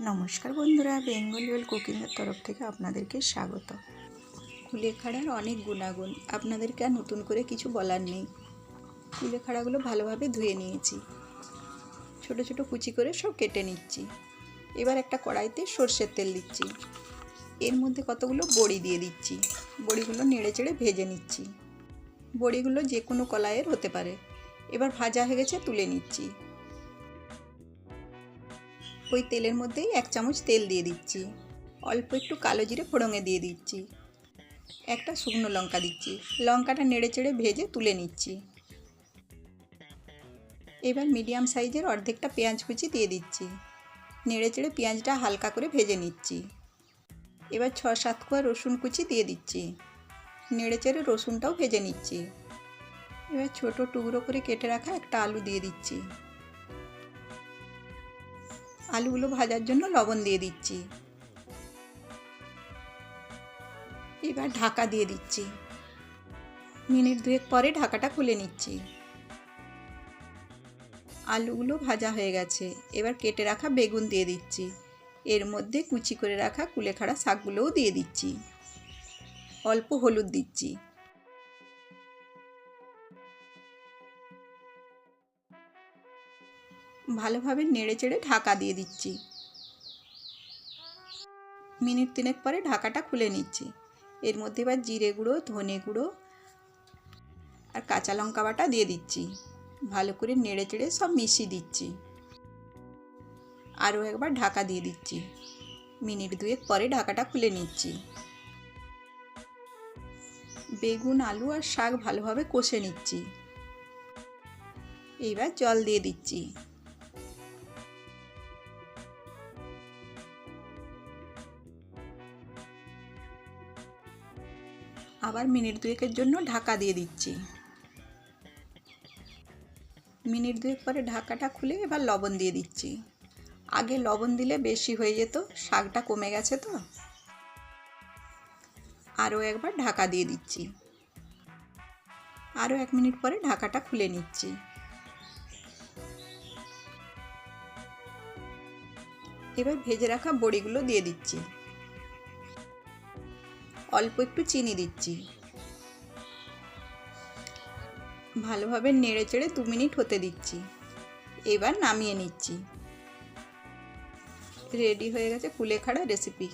নমস্কার বন্ধুরা, বেঙ্গল ওয়েল কুকিংয়ের তরফ থেকে আপনাদেরকে স্বাগত। কুলেখাড়ার অনেক গুণাগুণ, আপনাদেরকে আর নতুন করে কিছু বলার নেই। কুলেখাড়াগুলো ভালোভাবে ধুয়ে নিয়েছি। ছোট ছোট কুচি করে সব কেটে নিচ্ছি। এবার একটা কড়াইতে সর্ষের তেল দিচ্ছি। এর মধ্যে কতগুলো বড়ি দিয়ে দিচ্ছি। বড়িগুলো নেড়ে চেড়ে ভেজে নিচ্ছি। বড়িগুলো যে কোনো কলাইয়ের হতে পারে। এবার ভাজা হয়ে গেছে তুলে নিচ্ছি। ওই তেলের মধ্যেই এক চামচ তেল দিয়ে দিচ্ছি। অল্প একটু কালো জিরে ফোড়ঙে দিয়ে দিচ্ছি। একটা শুকনো লঙ্কা দিচ্ছি। লঙ্কাটা নেড়ে চেড়ে ভেজে তুলে নিচ্ছি। এবার মিডিয়াম সাইজের অর্ধেকটা পেঁয়াজ কুচি দিয়ে দিচ্ছি। নেড়ে চেড়ে পেঁয়াজটা হালকা করে ভেজে নিচ্ছি। এবার ছ সাত কোয়া রসুন কুচি দিয়ে দিচ্ছি। নেড়ে চেড়ে রসুনটাও ভেজে নিচ্ছি। এবার ছোট টুকরো করে কেটে রাখা একটা আলু দিয়ে দিচ্ছি। আলুগুলো ভাজার জন্য লবণ দিয়ে দিচ্ছি। এবার ঢাকা দিয়ে দিচ্ছি। মিনিট দুয়েক পরে ঢাকাটা খুলে নিচ্ছি। আলুগুলো ভাজা হয়ে গেছে। এবার কেটে রাখা বেগুন দিয়ে দিচ্ছি। এর মধ্যে কুচি করে রাখা কুলেখাড়া শাকগুলোও দিয়ে দিচ্ছি। অল্প হলুদ দিচ্ছি। ভালোভাবে নেড়ে চেড়ে ঢাকা দিয়ে দিচ্ছি। মিনিট তিনেক পরে ঢাকাটা খুলে নিচ্ছি। এর মধ্যে এবার জিরে গুঁড়ো, ধনে গুঁড়ো আর কাঁচা লঙ্কা বাটা দিয়ে দিচ্ছি। ভালো করে নেড়ে চেড়ে সব মিশিয়ে দিচ্ছি। আরও একবার ঢাকা দিয়ে দিচ্ছি। মিনিট দুয়েক পরে ঢাকাটা খুলে নিচ্ছি। বেগুন, আলু আর শাক ভালোভাবে কষে নিচ্ছি। এইবার জল দিয়ে দিচ্ছি। আবার মিনিট দুয়েকের জন্য ঢাকা দিয়ে দিচ্ছি। মিনিট দুয়েক পরে ঢাকাটা খুলে এবার লবণ দিয়ে দিচ্ছি। আগে লবণ দিলে বেশি হয়ে যেত, শাকটা কমে গেছে তো। আরও একবার ঢাকা দিয়ে দিচ্ছি। আরও এক মিনিট পরে ঢাকাটা খুলে নিচ্ছি। এবার ভেজে রাখা বড়িগুলো দিয়ে দিচ্ছি। অল্প একটু চিনি দিচ্ছি। ভালোভাবে নেড়ে চেড়ে দু মিনিট হতে দিচ্ছি। এবার নামিয়ে নিচ্ছি। রেডি হয়ে গেছে কুলেখাড়া রেসিপি